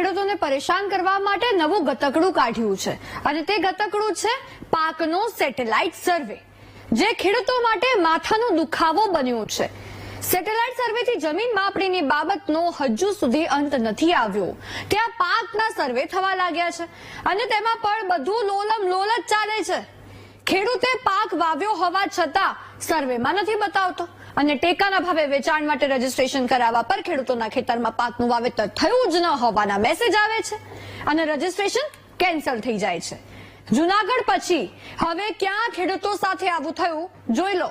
ખેડૂતોને પરેશાન કરવા માટે નવું ગતકડું કાઢ્યું છે. અને તે ગતકડું છે પાકનો સેટેલાઇટ સર્વે, જે ખેડૂતો માટે માથાનો દુખાવો બન્યો છે. સેટેલાઇટ સર્વેથી જમીન માપણીની બાબતનો હજુ સુધી અંત નથી આવ્યો. ત્યાં પાકના સર્વે થવા લાગ્યા છે અને તેમાં પણ બધું લોલમ લોલ જ ચાલે છે. ખેડૂતે પાક વાવ્યો હોવા છતાં સર્વેમાં નથી બતાવતો. અને ટેકાના ભાવે વેચાણ માટે રજીસ્ટ્રેશન કરાવવા પર ખેડૂતોના ખેતરમાં પાકનું વાવેતર થયું જ ન હોવાના મેસેજ આવે છે અને રજીસ્ટ્રેશન કેન્સલ થઈ જાય છે. જુનાગઢ પછી હવે ક્યાં ખેડૂતો સાથે આવું થયું? જોઈ લો.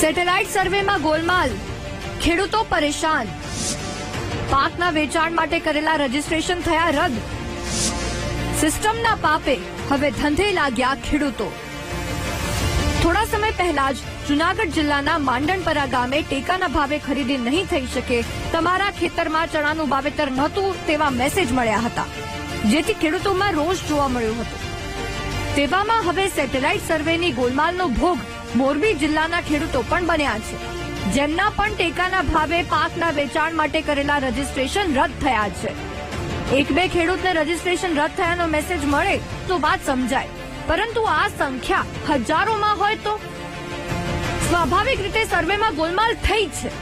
સેટેલાઇટ સર્વેમાં ગોલમાલ. ખેડૂતો પરેશાન. પાકના વેચાણ માટે કરેલા રજીસ્ટ્રેશન થયા રદ. સિસ્ટમના પાપે હવે ધંધે લાગ્યા ખેડૂતો. થોડા સમય પહેલા જ જુનાગઢ જિલ્લાના માંડણપરા ગામે ટેકાના ભાવે ખરીદી નહીં થઈ શકે, તમારા ખેતરમાં ચણાનું વાવેતર નહોતું તેવા મેસેજ મળ્યા હતા, જેથી ખેડૂતોમાં રોષ જોવા મળ્યો હતો. તેવામાં હવે સેટેલાઇટ સર્વેની ગોલમાલનો ભોગ મોરબી જિલ્લાના ખેડૂતો પણ બન્યા છે. જેમના પણ ટેકાના ભાવે પાકના વેચાણ માટે કરેલા રજીસ્ટ્રેશન રદ થયા છે. એક બે ખેડૂતને રજીસ્ટ્રેશન રદ થયાનો મેસેજ મળે તો વાત સમજાય. પરંતુ આ સંખ્યા હજારોમાં હોય તો? સ્વાભાવિક રીતે સર્વેમાં ગોલમાલ થઈ છે.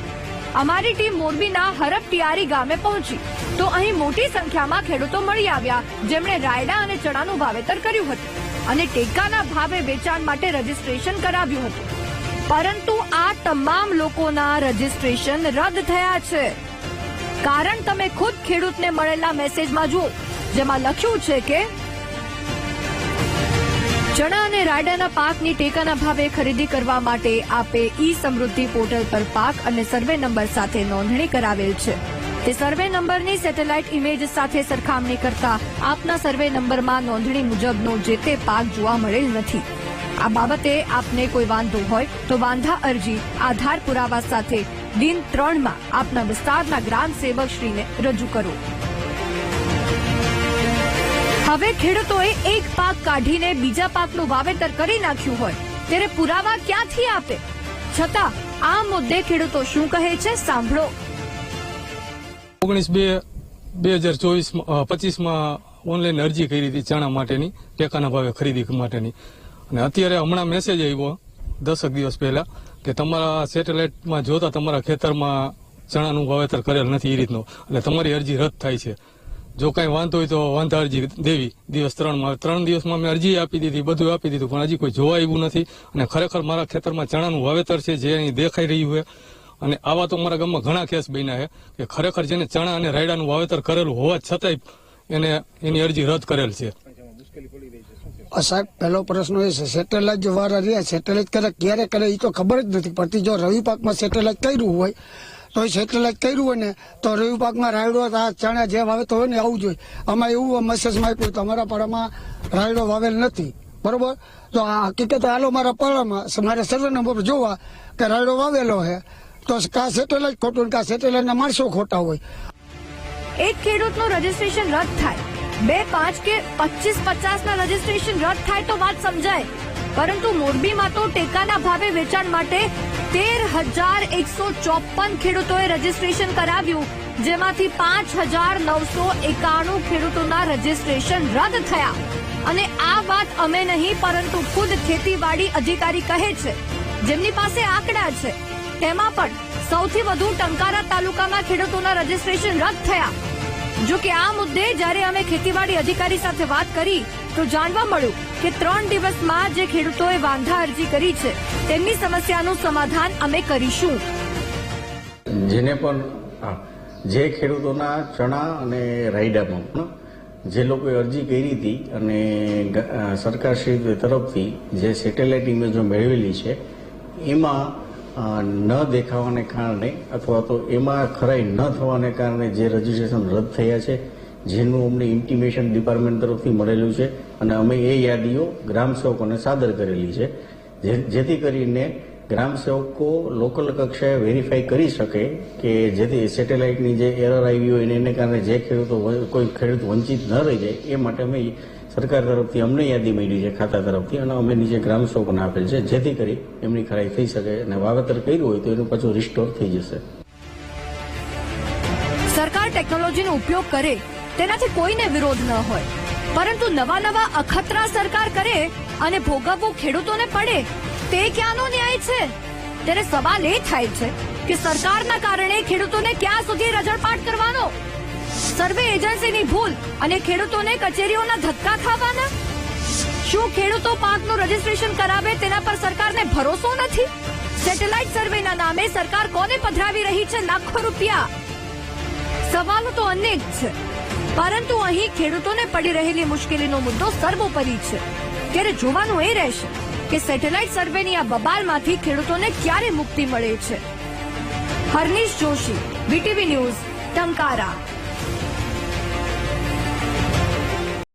અમારી ટીમ મોરબીના હરફ ટિયારી ગામે પહોંચી. તો અહીં મોટી સંખ્યામાં ખેડૂતો મળી આવ્યા, જેમણે રાયડા અને ચણાનું વાવેતર કર્યું હતું અને ટેકાના ભાવે વેચાણ માટે રજીસ્ટ્રેશન કરાવ્યું હતું. પરંતુ આ તમામ લોકોના રજીસ્ટ્રેશન રદ થયા છે. કારણ તમે ખુદ ખેડૂતને મળેલા મેસેજમાં જુઓ, જેમાં લખ્યું છે કે, ચણા અને રાયડાના પાકની ટેકાના ભાવે ખરીદી કરવા માટે આપે ઈ સમૃદ્ધિ પોર્ટલ પર પાક અને સર્વે નંબર સાથે નોંધણી કરાવેલ છે. તે સર્વે નંબરની સેટેલાઇટ ઇમેજ સાથે સરખામણી કરતા આપના સર્વે નંબરમાં નોંધણી મુજબનો જે તે પાક જોવા મળેલ નથી. આ બાબતે આપને કોઈ વાંધો હોય તો વાંધા અરજી આધાર પુરાવા સાથે દિન ત્રણમાં આપના વિસ્તારના ગ્રામ સેવક શ્રીને રજૂ કરો. હવે ખેડૂતોએ એક પાક કાઢીને બીજા પાકનું વાવેતર કરી નાખ્યું હોય, ત્યારે પુરાવા ક્યાંથી આપે? છતાં, આ મુદ્દે ખેડૂતો શું કહે છે સાંભળો. ઓગણીસ બે બે હજાર ચોવીસ પચીસમાં ઓનલાઈન અરજી કરી હતી ચણા માટેની, ટેકાના ભાવે ખરીદી માટેની. અને અત્યારે હમણાં મેસેજ આવ્યો, દસક દિવસ પહેલા, કે તમારા સેટેલાઇટમાં જોતા તમારા ખેતરમાં ચણાનું વાવેતર કરેલ નથી એ રીતનું. એટલે તમારી અરજી રદ થાય છે. જો કાંઈ વાંધો હોય તો વાંધા અરજી દેવી. દિવસ ત્રણમાં ત્રણ દિવસમાં મેં અરજી આપી દીધી, બધું આપી દીધું, પણ હજી કોઈ જોવા આવ્યું નથી. અને ખરેખર મારા ખેતરમાં ચણાનું વાવેતર છે, જે અહીં દેખાઈ રહ્યું છે. અને આવા તો મારા ગામમાં ઘણા કેસ બન્યા છે, કે ખરેખર જેને ચણા અને રાયડાનું વાવેતર કરેલું હોવા છતાંય એને એની અરજી રદ કરેલ છે. સાહેબ, પહેલો પ્રશ્ન એ છે સેટેલાઇટ વાળા રહ્યા સેટેલાઇટ કરે ક્યારે કરે એ તો ખબર જ નથી પડતી. જો રવિ પાકમાં સેટેલાઇટ કર્યું હોય તો એ સેટેલાઇટ કર્યું હોય ને, તો રવિ પાકમાં રાયડો આ ચણા જે વાવેતો હોય ને, આવું જોઈએ આમાં એવું મેસેજમાં આપ્યું, તમારા પાડામાં રાયડો વાવેલ નથી. બરોબર? તો આ હકીકત હાલો મારા પાડામાં મારે સર્વે નંબર જોવા કે રાયડો વાવેલો છે તો કા સેટેલાઇટ ખોટું કા સેટેલાઇટના માણસો ખોટા હોય. એક ખેડૂતનું રજીસ્ટ્રેશન રદ થાય. બે પાંચ કે પચીસ પચાસ ના રજીસ્ટ્રેશન રદ થાય તો વાત સમજાય. પરંતુ મોરબીમાં તો ટેકાના ભાવે વેચાણ માટે તેર હજાર એકસો ચોપન ખેડૂતોએ રજીસ્ટ્રેશન કરાવ્યું, જેમાંથી પાંચ હજાર નવસો એકાણું ખેડૂતોના રજીસ્ટ્રેશન રદ થયા. અને આ વાત અમે નહીં, પરંતુ ખુદ ખેતીવાડી અધિકારી કહે છે. જેમની પાસે આંકડા છે, તેમાં પણ સૌથી વધુ ટંકારા તાલુકામાં ખેડૂતોના રજીસ્ટ્રેશન રદ થયા. જો કે આ મુદ્દે જ્યારે અમે ખેતીવાડી અધિકારી સાથે વાત કરી, તો જાણવા મળ્યું કે ત્રણ દિવસમાં જે ખેડૂતોએ વાંધા અરજી કરી છે, તેમની સમસ્યાનું સમાધાન અમે કરીશું. જેને પણ જે ખેડૂતોના ચણા અને રાયડામાં જે લોકોએ અરજી કરી હતી અને સરકારશ્રી તરફથી જે સેટેલાઇટ ઇમેજો મેળવેલી છે, એમાં ન દેખાવાને કારણે અથવા તો એમાં ખરાઈ ન થવાને કારણે જે રજીસ્ટ્રેશન રદ થયા છે, જેનું અમને ઇન્ટિમેશન ડિપાર્ટમેન્ટ તરફથી મળેલું છે અને અમે એ યાદીઓ ગ્રામ સેવકોને સાદર કરેલી છે જેથી કરીને ગ્રામસેવકો લોકલ કક્ષાએ વેરીફાઈ કરી શકે કે જેથી સેટેલાઇટની જે એરર આવી હોય એને કારણે જે ખેડૂતો કોઈ ખેડૂત વંચિત ન રહી જાય, એ માટે અમે સરકાર તરફથી અમને યાદી મળી છે, ખાતા તરફથી, અને અમે નીચે ગ્રામ સેવકોને આપેલ છે, જેથી કરી એમની ખરાઈ થઈ શકે અને વાવેતર કર્યું હોય તો એનું પાછું રિસ્ટોર થઈ જશે. સરકાર ટેકનોલોજીનો ઉપયોગ કરે તેનાથી કોઈને વિરોધ ન હોય. પરંતુ નવા નવા અખતરા સરકાર કરે અને ભોગવવું ખેડૂતોને પડે, તે ક્યાંનો ન્યાય છે? ત્યારે સવાલ એ થાય છે કે સરકારના કારણે ખેડૂતોને ક્યાં સુધી રજળપાટ કરવાનો? સર્વે એજન્સીની ભૂલ અને ખેડૂતોને કચેરીઓના ધક્કા ખાવાના? શું ખેડૂતો પાકનું રજીસ્ટ્રેશન કરાવે તેના પર સરકારને ભરોસો નથી? સેટેલાઇટ સર્વેના નામે સરકાર કોને પધરાવી રહી છે લાખો રૂપિયા? સવાલો તો અનેક છે, પરંતુ અહીં ખેડૂતોને પડી રહેલી મુશ્કેલીનો મુદ્દો સર્વોપરી છે. ત્યારે જોવાનું એ રહેશે કે સેટેલાઇટ સર્વેની આ બબાલમાંથી ખેડૂતોને ક્યારે મુક્તિ મળે છે. Harnish Joshi BTV news, Tankara.